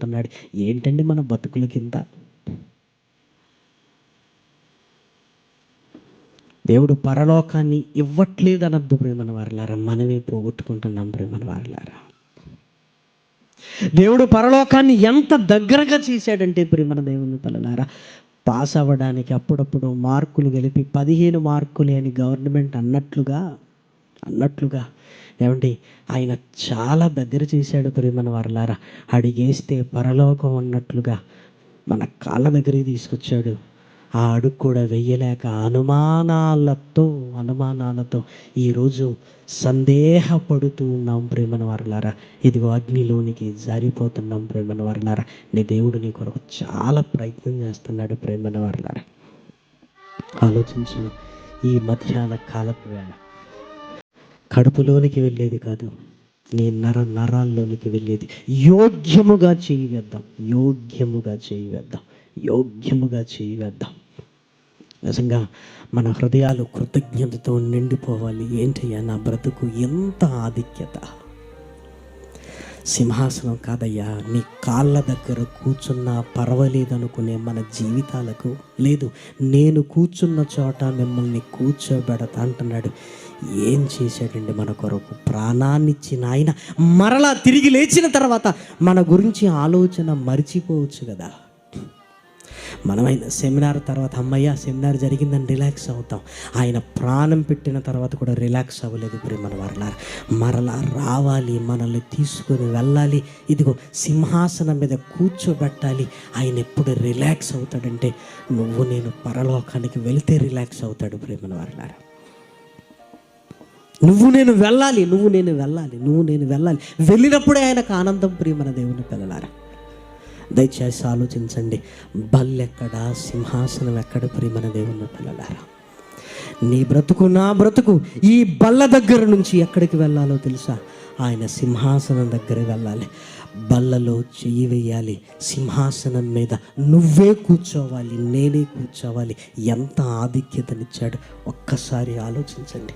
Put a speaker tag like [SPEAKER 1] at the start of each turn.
[SPEAKER 1] అంటున్నాడు ఏంటండి మన బతుకుల కింద? దేవుడు పరలోకాన్ని ఇవ్వట్లేదు అనద్దు ప్రేమన వారలారా? మనమే పోగొట్టుకుంటున్నాం ప్రేమన వారలారా? దేవుడు పరలోకాన్ని ఎంత దగ్గరగా చేశాడంటే ప్రేమన దేవుని పిల్లలారా పాస్ అవ్వడానికి అప్పుడప్పుడు మార్కులు గెలిపి పదిహేను మార్కులే అని గవర్నమెంట్ అన్నట్లుగా అన్నట్లుగా. ఏమండి? ఆయన చాలా దగ్గర చేశాడు ప్రేమన వారలారా. అడిగేస్తే పరలోకం అన్నట్లుగా మన కాళ్ళ దగ్గరికి తీసుకొచ్చాడు. ఆ అడుగు కూడా వెయ్యలేక అనుమానాలతో అనుమానాలతో ఈరోజు సందేహపడుతూ ఉన్నాం ప్రేమన వారులారా. ఇదిగో అగ్నిలోనికి జారిపోతున్నాం ప్రేమన వారులారా. నీ దేవుడు నీ కొరకు చాలా ప్రయత్నం చేస్తున్నాడు ప్రేమన వారులారా. ఆలోచించు. ఈ మధ్యాహ్న కాలపు వేళ కడుపులోనికి వెళ్ళేది కాదు నీ నర నరాల్లోనికి వెళ్ళేది. యోగ్యముగా చేయి వేద్దాం యోగ్యముగా చేయి వేద్దాం యోగ్యముగా చేయి వేద్దాం. నిజంగా మన హృదయాలు కృతజ్ఞతతో నిండిపోవాలి. ఏంటయ్యా నా బ్రతుకు ఎంత ఆధిక్యత? సింహాసనం కాదయ్యా నీ కాళ్ళ దగ్గర కూర్చున్నా పర్వాలేదనుకునే మన జీవితాలకు లేదు నేను కూర్చున్న చోట మిమ్మల్ని కూర్చోబెడతా అంటున్నాడు. ఏం చేశాడండి మన కొరకు? ప్రాణాన్నిచ్చిన ఆయన మరలా తిరిగి లేచిన తర్వాత మన గురించి ఆలోచన మర్చిపోవచ్చు కదా. మనమైన సెమినార్ తర్వాత అమ్మయ్య సెమినార్ జరిగిందని రిలాక్స్ అవుతాం. ఆయన ప్రాణం పెట్టిన తర్వాత కూడా రిలాక్స్ అవ్వలేదు ప్రేమన మరలా మరలా రావాలి మనల్ని తీసుకొని వెళ్ళాలి. ఇదిగో సింహాసనం మీద కూర్చోబెట్టాలి. ఆయన ఎప్పుడు రిలాక్స్ అవుతాడంటే నువ్వు నేను పరలోకానికి వెళితే రిలాక్స్ అవుతాడు ప్రేమను వారలారా నువ్వు నేను వెళ్ళాలి నువ్వు నేను వెళ్ళాలి నువ్వు నేను వెళ్ళాలి. వెళ్ళినప్పుడే ఆయనకు ఆనందం ప్రియమన దేవుని పిల్లలారా. దయచేసి ఆలోచించండి. బల్లెక్కడ సింహాసనం ఎక్కడ ప్రియమన దేవుని పిల్లలారా? నీ బ్రతుకు నా బ్రతుకు ఈ బల్ల దగ్గర నుంచి ఎక్కడికి వెళ్ళాలో తెలుసా? ఆయన సింహాసనం దగ్గర వెళ్ళాలి. బల్లలో చెయ్యి వేయాలి. సింహాసనం మీద నువ్వే కూర్చోవాలి నేనే కూర్చోవాలి. ఎంత ఆధిక్యతనిచ్చాడు? ఒక్కసారి ఆలోచించండి.